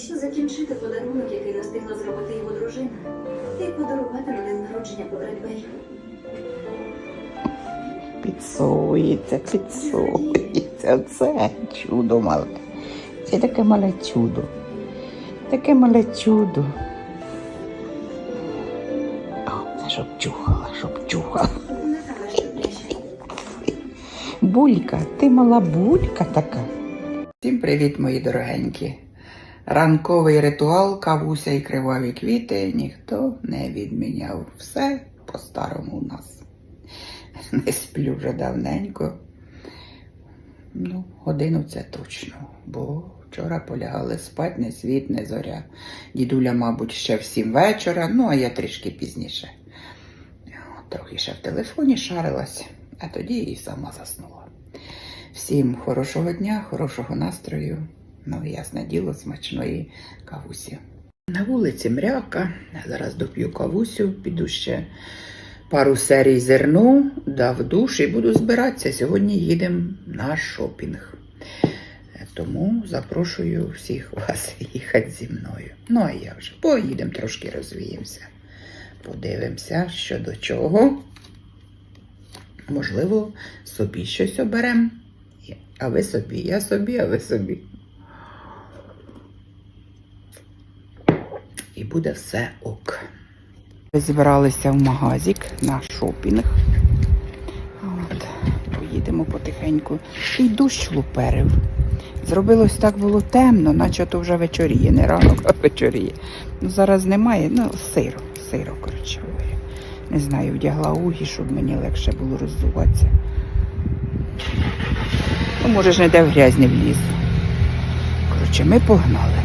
ще закінчити подарунок, який не встигла зробити його дружина, і подарувати на день народження Бей. Підсується, підсується. Це чудо мале. Це таке мале чудо. Таке мале чудо. О, щоб чухала, щоб чухала. Що. Булька, ти мала булька така. Всім привіт, мої дорогенькі. Ранковий ритуал, кавуся і криваві квіти ніхто не відміняв. Все по-старому у нас. Не сплю вже давненько. Ну, годину це точно, бо вчора полягали спать, не світ, не зоря. Дідуля, мабуть, ще в сім вечора, ну а я трішки пізніше. Трохи ще в телефоні шарилась, а тоді і сама заснула. Всім хорошого дня, хорошого настрою, ну ясне діло, смачної кавусі. На вулиці мряка, зараз доп'ю кавусю, піду ще пару серій зерну, дав душ і буду збиратися. Сьогодні їдемо на шопінг. Тому запрошую всіх вас їхати зі мною. Ну а я вже поїдемо трошки розвіємося. Подивимося, що до чого. Можливо, собі щось оберемо. А ви собі, я собі, а ви собі. І буде все ок. Зібралися в магазик на шопінг. От, поїдемо потихеньку. І дощ луперив. Зробилось так було темно, наче то вже вечоріє, не ранок, а вечоріє. Ну, зараз немає, ну, сиро, сиро, коротше. Не знаю, вдягла угі, щоб мені легше було роздуватися. Ну, може ж не де в грязь не вліз. Коротше, ми погнали.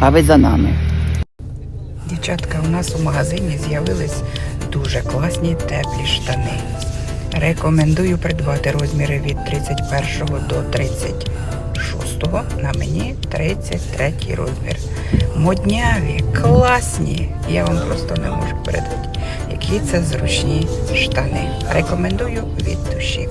А ви за нами. Дівчатка, у нас у магазині з'явились дуже класні теплі штани. Рекомендую придбати розміри від 31 до 36. На мені 33 розмір. Модняві, класні. Я вам просто не можу передати, які це зручні штани. Рекомендую від душі.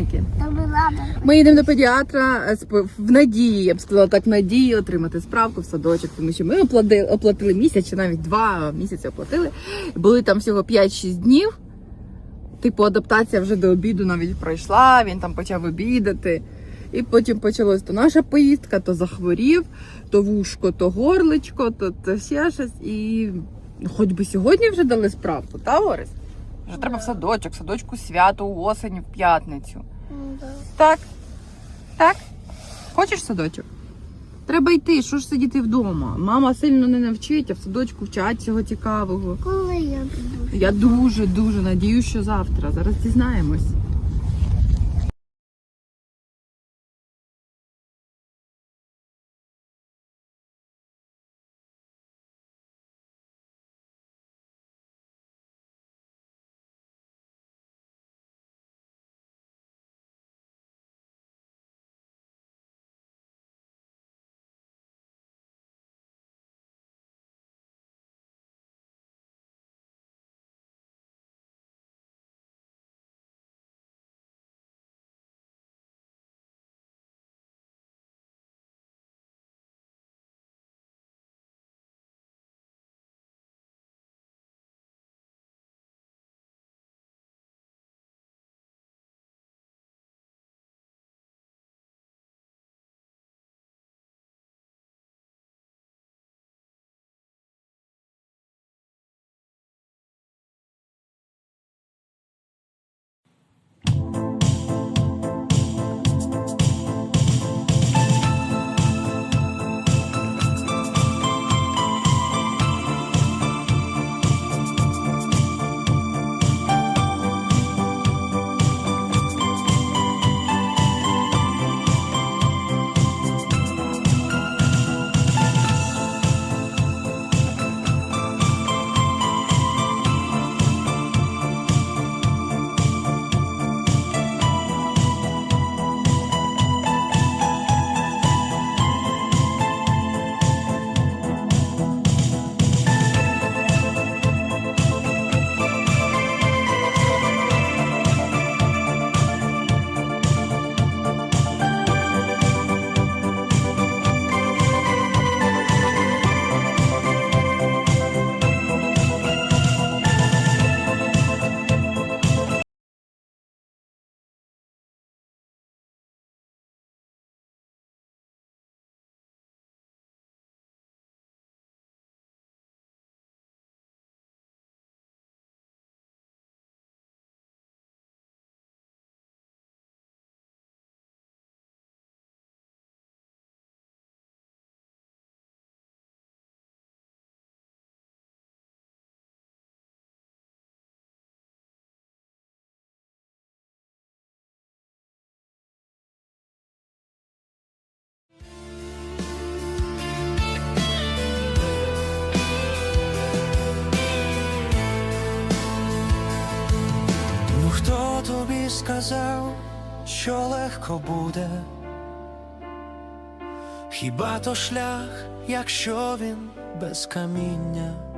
Підписники. Ми їдемо до педіатра е, в надії, я б сказала так, в надії отримати справку в садочок, тому що ми оплатили, оплатили місяць чи навіть два місяці оплатили. Були там всього 5-6 днів. Типу, адаптація вже до обіду навіть пройшла, він там почав обідати. І потім почалась то наша поїздка, то захворів, то вушко, то горличко, то, то ще щось. І хоч би сьогодні вже дали справку, та Орис? Вже треба в садочок, в садочку свято у осені в п'ятницю. Так. Так? Хочеш в садочок? Треба йти, що ж сидіти вдома. Мама сильно не навчить, а в садочку вчать цього цікавого. Коли я буду? Я дуже дуже надію, що завтра. Зараз дізнаємось. Сказав, що легко буде? Хіба то шлях, якщо він без каміння?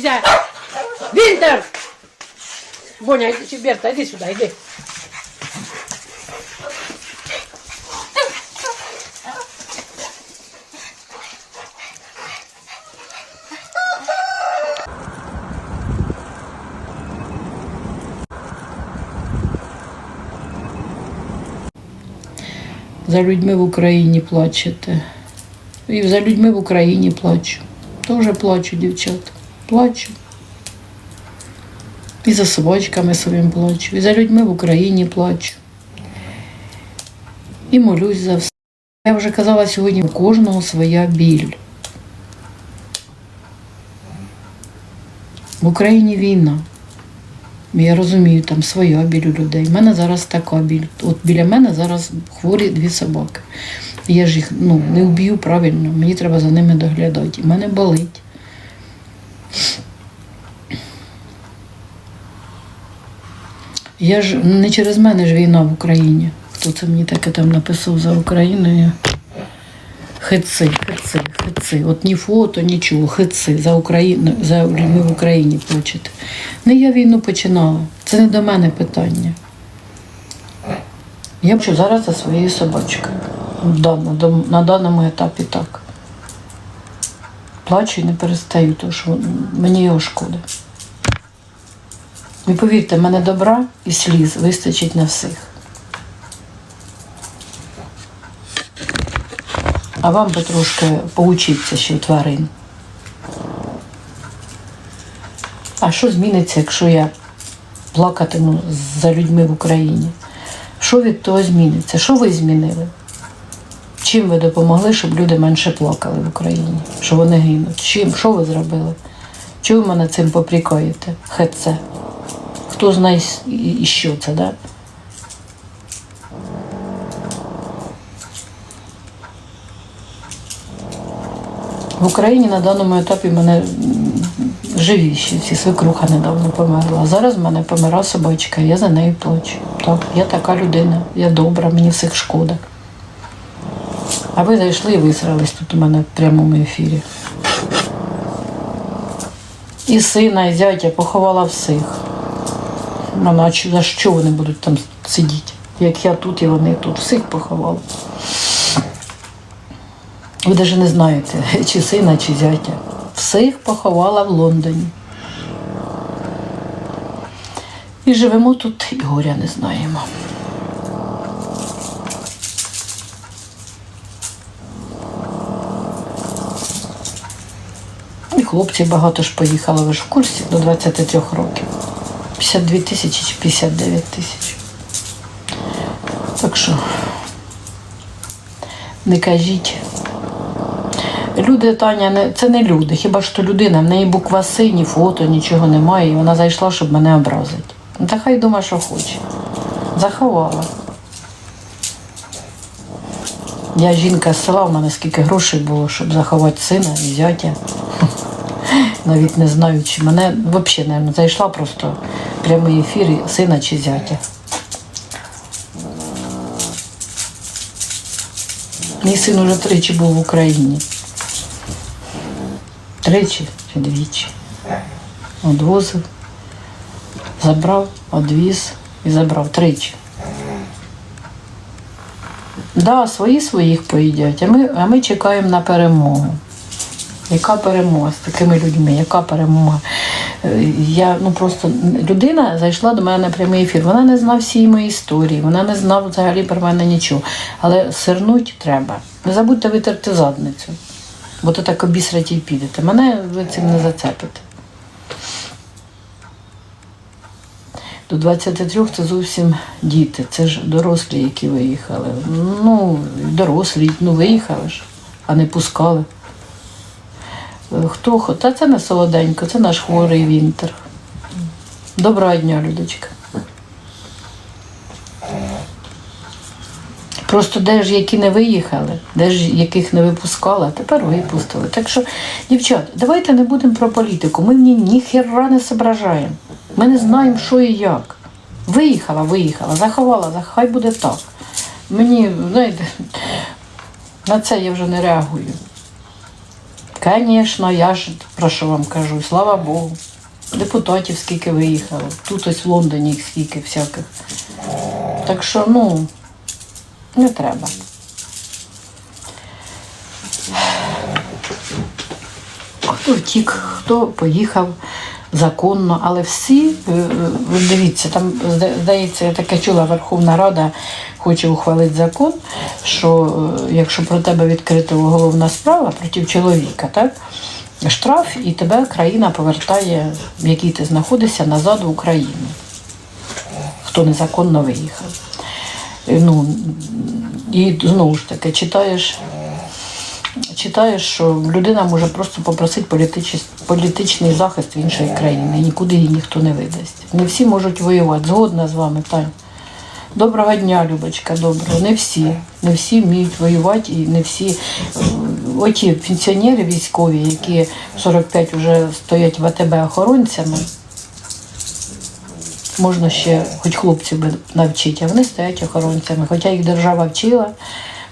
нельзя. Винтер! Боня, иди, Берта, иди сюда, иди. За людьми в Україні плачете. І за людьми в Україні плачу. Теж плачу, дівчата. Плачу. І за собачками своїм плачу. І за людьми в Україні плачу. І молюсь за все. Я вже казала сьогодні, у кожного своя біль. В Україні війна. Я розумію, там своя біль у людей. У мене зараз така біль. От біля мене зараз хворі дві собаки. Я ж їх ну, не вб'ю правильно, мені треба за ними доглядати. І мене болить. Я ж не через мене ж війна в Україні. Хто це мені таке там написав за Україною? Хици, хици, хици. От ні фото, нічого, хици за Україну, за в Україні плачете. Не я війну починала. Це не до мене питання. Я бачу зараз за своєю собачкою. На даному етапі так. Плачу і не перестаю, тому що мені його шкода. І повірте, мене добра і сліз вистачить на всіх. А вам би трошки поучитися ще у тварин. А що зміниться, якщо я плакатиму за людьми в Україні? Що від того зміниться? Що ви змінили? Чим ви допомогли, щоб люди менше плакали в Україні? Що вони гинуть? Чим? Що ви зробили? Чого ви мене цим попрікаєте? Хеце. Хто знає що це, да? В Україні на даному етапі мене живі ще всі свекруха недавно померла. А зараз в мене помира собачка, я за нею плачу. Так, я така людина, я добра, мені всіх шкода. А ви зайшли і висрались тут у мене в прямому ефірі. І сина, і зятя поховала всіх. Ну, а за що вони будуть там сидіти? Як я тут і вони тут. Всіх поховала. Ви навіть не знаєте, чи сина, чи зятя. Всіх поховала в Лондоні. І живемо тут, і горя не знаємо. І хлопці багато ж поїхали, ви ж в курсі до 23 років. 52 тисячі чи 59 тисяч. Так що не кажіть. Люди, Таня, не, це не люди. Хіба то людина, в неї буква С, ні фото, нічого немає, і вона зайшла, щоб мене образити. Ну, та хай думає, що хоче. Заховала. Я жінка з села, в мене скільки грошей було, щоб заховати сина і зятя. Навіть не знаю, чи мене взагалі, мабуть, зайшла просто прямий ефір сина чи зятя. Мій син уже тричі був в Україні. Тричі чи двічі. Одвозив, забрав, одвіз і забрав тричі. Да, свої своїх поїдять, а ми, а ми чекаємо на перемогу. Яка перемога з такими людьми? Яка перемога? Я ну просто людина зайшла до мене на прямий ефір. Вона не знала всієї моєї історії, вона не знала взагалі про мене нічого. Але сирнуть треба. Не забудьте витерти задницю, бо то так обісрать і підете. Мене ви цим не зацепите. До 23 це зовсім діти, це ж дорослі, які виїхали. Ну, дорослі, ну виїхали ж, а не пускали. Е, Хто Та це не солоденько, це наш хворий вінтер. Доброго дня, Людочка. Просто де ж які не виїхали, де ж яких не випускали, а тепер випустили. Так що, дівчат, давайте не будемо про політику. Ми в ній ніхера не зображаємо. Ми не знаємо, що і як. Виїхала, виїхала, заховала, хай буде так. Мені, знаєте, на це я вже не реагую. Звісно, я ж про що вам кажу, слава Богу. Депутатів скільки виїхало. Тут ось в Лондоні скільки всяких. Так що, ну, не треба. Хто втік, хто поїхав законно, але всі, е, е, дивіться, там здається, я таке чула, Верховна Рада хоче ухвалити закон, що е, якщо про тебе відкрита уголовна справа проти чоловіка, так? Штраф і тебе країна повертає, в якій ти знаходишся, назад в Україну. Хто незаконно виїхав. Ну, і знову ж таки, читаєш читаєш, що людина може просто попросити політичний, політичний захист в іншої країни. Нікуди її ніхто не видасть. Не всі можуть воювати. Згодна з вами, Тань. Доброго дня, Любочка, доброго. Не всі. Не всі вміють воювати і не всі. е, Оті пенсіонери військові, які 45 вже стоять в АТБ охоронцями. Можна ще хоч хлопців навчити, а вони стоять охоронцями. Хоча їх держава вчила,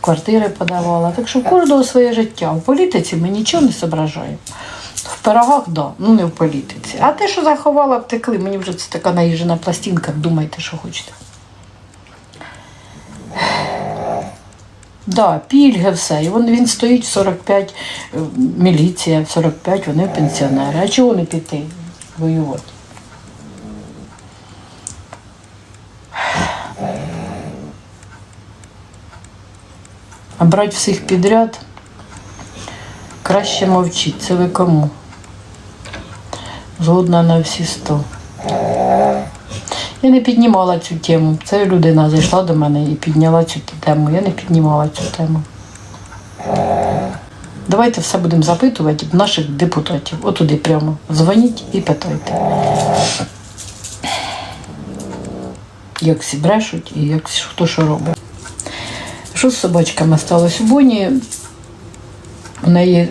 квартири подавала. Так що в кожного своє життя. У політиці ми нічого не зображаємо. В пирогах, да, ну не в політиці. А те, що заховала, втекли, мені вже це така наїжджена пластинка, думайте, що хочете. Да, пільги, все. І він, він стоїть 45, е, міліція, 45 вони пенсіонери. А чого не піти воювати? А брати всіх підряд краще мовчіть. Це ви кому? Згодна на всі сто. Я не піднімала цю тему. Це людина зайшла до мене і підняла цю тему. Я не піднімала цю тему. Давайте все будемо запитувати в наших депутатів. Отуди прямо. Дзвоніть і питайте. Як всі брешуть і як хто що робить. Що з собачками сталося? Боні у неї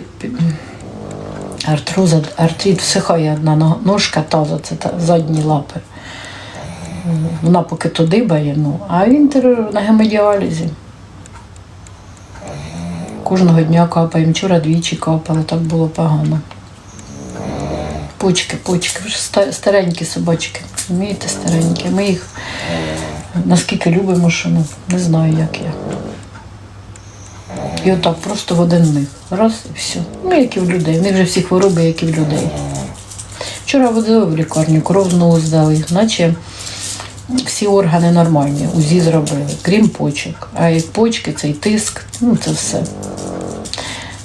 артроза, артрит всихає одна ножка таза, це та, задні лапи. Вона поки то дибає, ну, а він на гемодіалізі. Кожного дня капаємо. Вчора двічі капали, так було погано. Почки, почки, вже старенькі собачки. Вмієте, старенькі. Ми їх наскільки любимо, що ну, не знаю, як я. І отак просто в один миг. Раз і все. Ну, як і в людей. В них вже всі хвороби, як і в людей. Вчора водили в лікарню, кров знову здали, наче всі органи нормальні, УЗІ зробили, крім почок. А як почки, цей тиск, ну це все.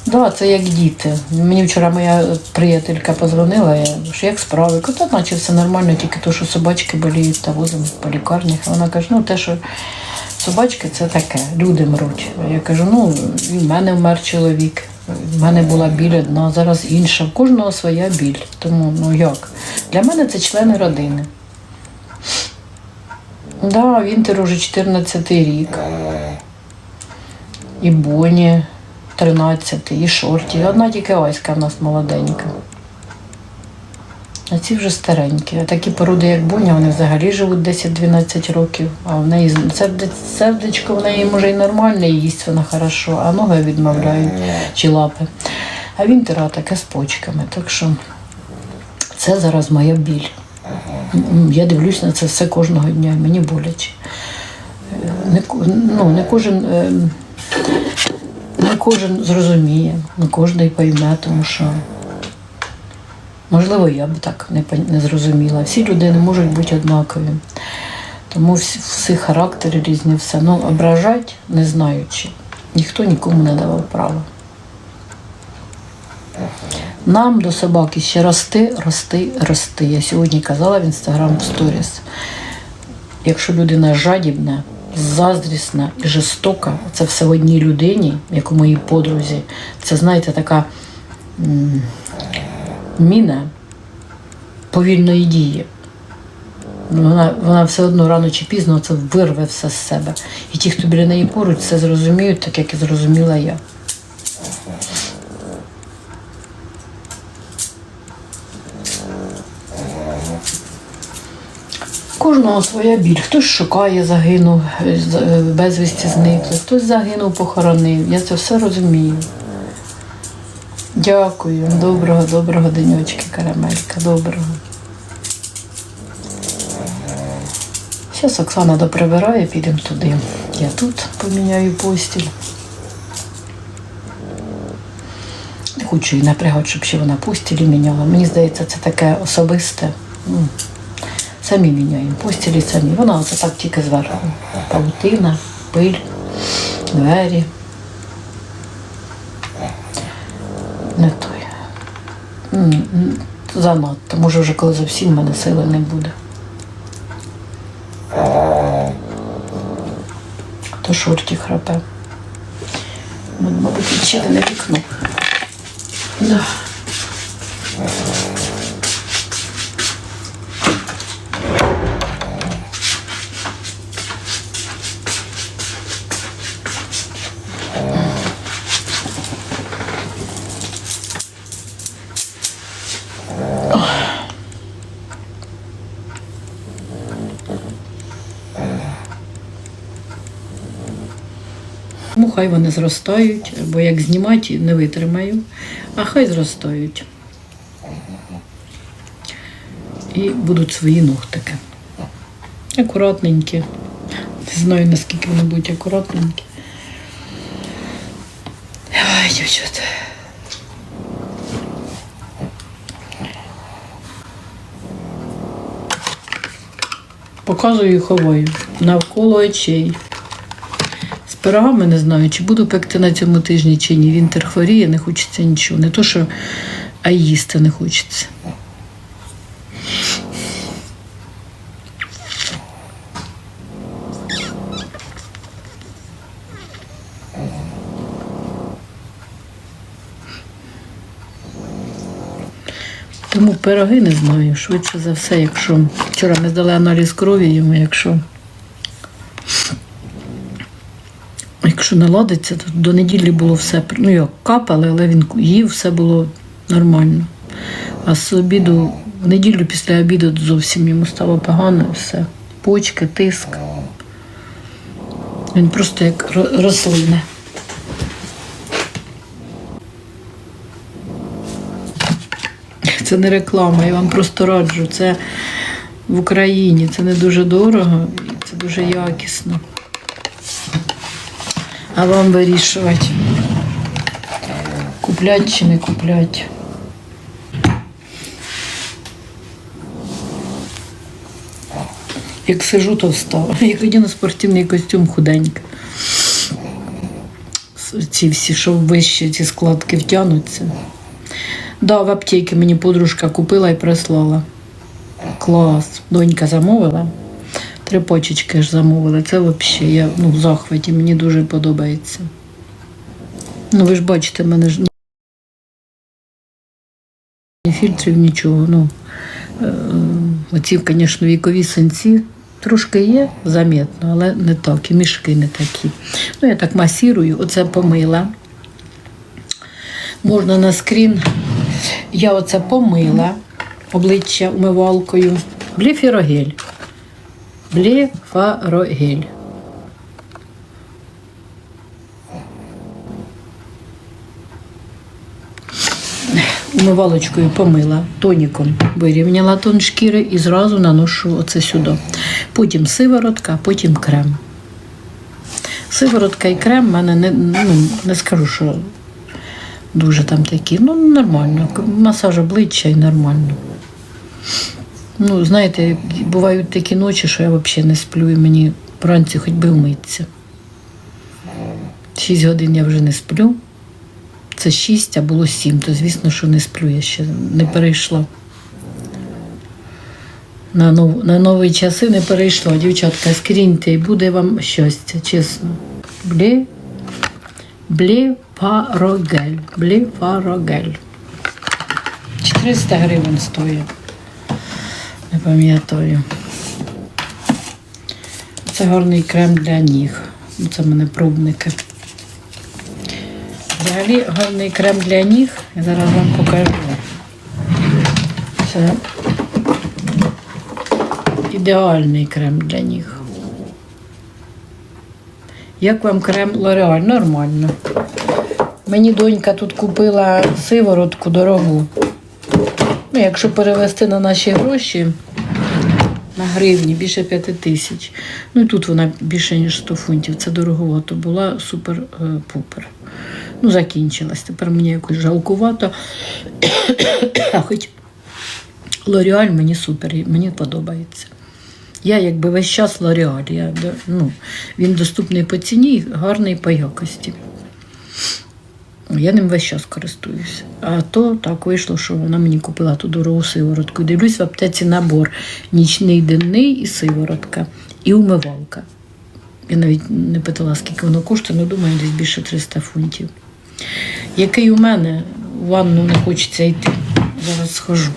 Да, це як діти. Мені вчора моя приятелька позвонила, я що як справи? Та наче все нормально, тільки то, що собачки боліють та возимо по лікарнях. Вона каже, ну те, що собачки це таке, люди мруть. Я кажу, ну в мене вмер чоловік. В мене була біль одна, зараз інша. В кожного своя біль. Тому ну як? Для мене це члени родини. Да, Вінтер уже 14 рік. І Боні 13, і Шорті. Одна тільки Аська в нас молоденька. А ці вже старенькі. Такі породи, як Боня, вони взагалі живуть 10-12 років. А в неї сердечко в неї може і нормальне, і їсть вона хорошо, а ноги відмовляють чи лапи. А Вінтера таке з почками. Так що це зараз моя біль. Я дивлюсь на це все кожного дня, мені боляче. Е, Не, ну, не кожен. е, Не кожен зрозуміє, не кожен пойме, тому що Можливо, я б так не, зрозуміла. Всі люди не можуть бути однакові. Тому всі, всі характери різні, все. Ну, ображать, не знаючи. Ніхто нікому не давав права. Нам до собаки ще рости, рости, рости. Я сьогодні казала в інстаграм сторіс. Якщо людина жадібна, заздрісна і жорстока, це все в одній людині, як у моїй подрузі, це, знаєте, така міна повільної дії. Вона, вона все одно рано чи пізно це вирве все з себе. І ті, хто біля неї поруч, це зрозуміють, так як і зрозуміла я. Кожного своя біль. Хтось шукає, загинув, е, безвісті зникли, хтось загинув, похоронив. Я це все розумію. Дякую. Доброго, доброго денечки, карамелька, доброго. Зараз Оксана доприбирає, підемо туди. Я тут поміняю постіль. Хочу її напрягати, щоб ще вона постілі міняла. Мені здається, це таке особисте. Самі міняємо постілі самі. Вона оце так тільки зверху. Паутина, пиль, двері. Не той. Занадто. Може, вже коли зовсім в мене сили не буде. То шорті храпе. Ну, Мабуть, відчинене вікно. Да. Хай вони зростають, бо як знімати не витримаю, а хай зростають. І будуть свої ногтики. Акуратненькі. Не знаю, наскільки вони будуть акуратненькі. Ой, дівчата. Показую і ховаю навколо очей. Пирогами не знаю, чи буду пекти на цьому тижні, чи ні. Вінтер хворіє, не хочеться нічого. Не то, що а їсти не хочеться. Тому пироги не знаю. Швидше за все, якщо вчора ми здали аналіз крові йому, якщо Якщо не ладиться, до неділі було все. Ну, як капали, але він їв, все було нормально. А з обіду, в неділю після обіду зовсім йому стало погано все. Почки, тиск. Він просто як ро- рослина. Це не реклама, я вам просто раджу. Це в Україні, це не дуже дорого це дуже якісно. А вам вирішувати, куплять чи не куплять. Як сижу, то встала. Як одягну спортивний костюм худенька. Ці всі, що вище, ці складки втягнуться. Да, в аптеці мені подружка купила і прислала. Клас. Донька замовила. Три почечки ж замовили. Це взагалі я ну, в захваті, мені дуже подобається. Ну, ви ж бачите, в мене ж ні фільтрів, нічого. Ну, е, оці, звісно, вікові синці трошки є замітно, але не так, і мішки не такі. Ну, я так масірую, оце помила. Можна на скрін. Я оце помила обличчя умивалкою. Бліфірогель. Блефарогель. Умивалочкою помила, тоніком вирівняла тон шкіри і зразу наношу оце сюди. Потім сиворотка, потім крем. Сиворотка і крем в мене не, ну, не скажу, що Дуже там такі, ну нормально. Масаж обличчя і нормально. Ну, знаєте, бувають такі ночі, що я взагалі не сплю, і мені вранці хоч би вмитися. Шість годин я вже не сплю. Це шість, а було сім, то звісно, що не сплю, я ще не перейшла. На, нов, на нові часи не перейшла. Дівчатка, скріньте, і буде вам щастя, чесно. Блі, бліфарогель. Бліфарогель. 400 гривень стоїть. Не пам'ятаю. Це гарний крем для ніг. Ну, Це в мене пробники. Взагалі гарний крем для ніг. Я зараз вам покажу. Це ідеальний крем для ніг. Як вам крем L'Oreal? Нормально. Мені донька тут купила сиворотку дорогу. Ну, якщо перевести на наші гроші, на гривні більше 5 тисяч. Ну і тут вона більше, ніж 100 фунтів. Це дороговато була супер-пупер. Ну, закінчилась. Тепер мені якось жалкувато. А хоч Лореаль мені супер, мені подобається. Я якби весь час Лореаль. Я, ну, він доступний по ціні, гарний по якості. Я ним весь час користуюся. А то так вийшло, що вона мені купила ту дорогу сиворотку. Дивлюсь в аптеці набор нічний, денний і сиворотка, і умивалка. Я навіть не питала, скільки воно коштує, але думаю, десь більше 300 фунтів. Який у мене в ванну не хочеться йти. Зараз схожу.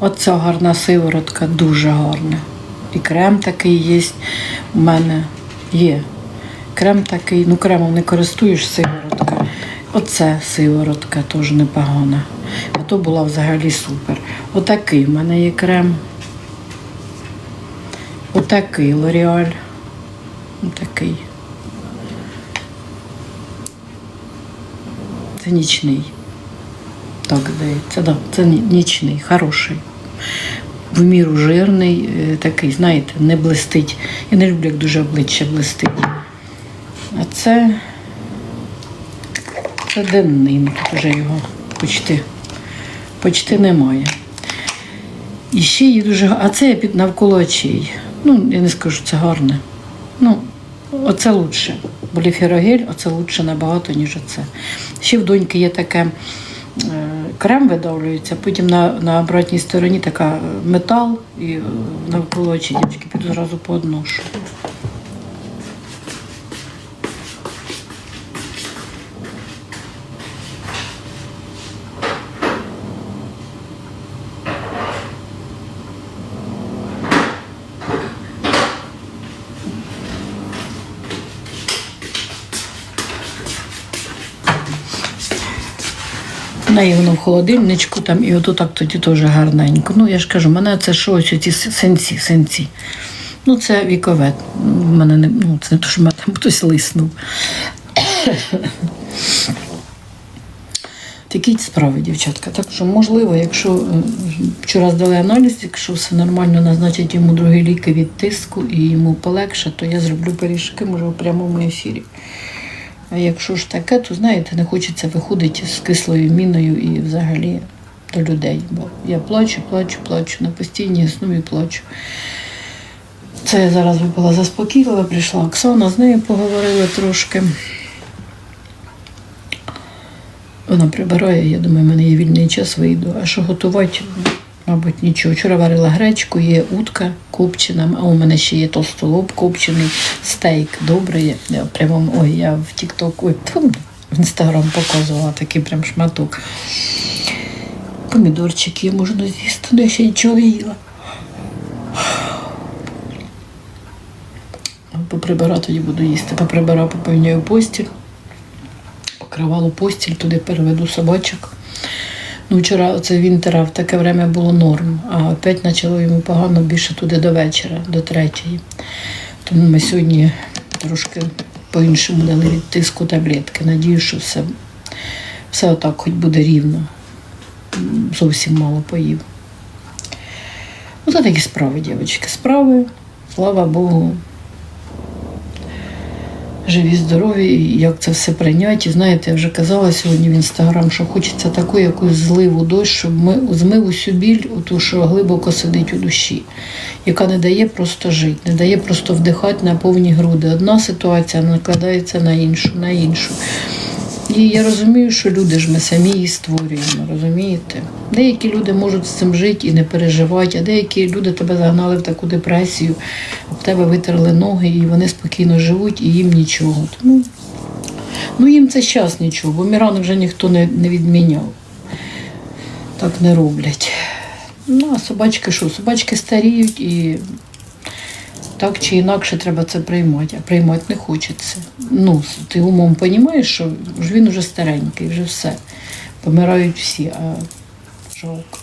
Оця гарна сиворотка, дуже гарна. І крем такий є. У мене є. Крем такий, ну кремом не користуєш сиворотка. Оце сиворотка теж непогана. А то була взагалі супер. Отакий в мене є крем. Отакий L'Oreal. Отакий. Це нічний. Так, здається, да, це нічний, хороший. В міру жирний, е, такий, знаєте, не блистить. Я не люблю, як дуже обличчя блистить. А це, це денний, ну, тут вже його почти, почти немає. І ще є дуже А це я під навколо очей. Ну, я не скажу, це гарне. Ну, оце лучше. Боліферогель, оце лучше набагато, ніж оце. Ще в доньки є таке крем видавлюється, потім на, на обратній стороні така е, метал і е, навколо очі дівчатки піду зразу поодношу. В неї воно в холодильничку там, і ото так тоді теж гарненько. Ну, я ж кажу, мене це що ось ці синці, синці. Ну, це вікове. В мене не, ну, це не то, що мене там хтось лиснув. Такі справи, дівчатка. Так що, можливо, якщо е, вчора здали аналіз, якщо все нормально назначать йому другі ліки від тиску і йому полегше, то я зроблю пиріжки, може, у прямому ефірі. А якщо ж таке, то знаєте, не хочеться виходити з кислою міною і взагалі до людей. Бо я плачу, плачу, плачу на постійній основі плачу. Це я зараз була заспокійлива, прийшла Оксана, з нею поговорили трошки. Вона прибирає, я думаю, в мене є вільний час, вийду. А що готувати? Мабуть, нічого. Вчора варила гречку, є утка копчена, а у мене ще є толстолоб копчений, стейк добрий. Я прямо, ой, я в Тік-Ток, в інстаграм показувала такий прям шматок. Помідорчики можна з'їсти, але я ще нічого не їла. Поприбирати тоді буду їсти. Поприбирав, попевняю постіль покривало постіль, туди переведу собачок. Ну, вчора це він тирав, в таке время було норм, а опять почало йому погано більше туди до вечора, до третьої. Тому ми сьогодні трошки по-іншому дали від тиску таблетки. Надію, що все, все отак хоч буде рівно. Зовсім мало поїв. Оце такі справи, дівчатки. Справи, слава Богу. Живі, здорові, як це все прийняти. І знаєте, я вже казала сьогодні в інстаграм, що хочеться таку якусь зливу дощ, щоб ми змив усю біль, ту, що глибоко сидить у душі, яка не дає просто жити, не дає просто вдихати на повні груди. Одна ситуація накладається на іншу, на іншу. І я розумію, що люди ж ми самі її створюємо, розумієте? Деякі люди можуть з цим жити і не переживати, а деякі люди тебе загнали в таку депресію, в тебе витерли ноги, і вони спокійно живуть, і їм нічого. Тому ну, їм це час нічого, бо Міран вже ніхто не, не відміняв. Так не роблять. Ну, а собачки що? Собачки старіють і так чи інакше треба це приймати, а приймати не хочеться. Ну, ти умом розумієш, що він уже старенький, вже все. Помирають всі, а жалко.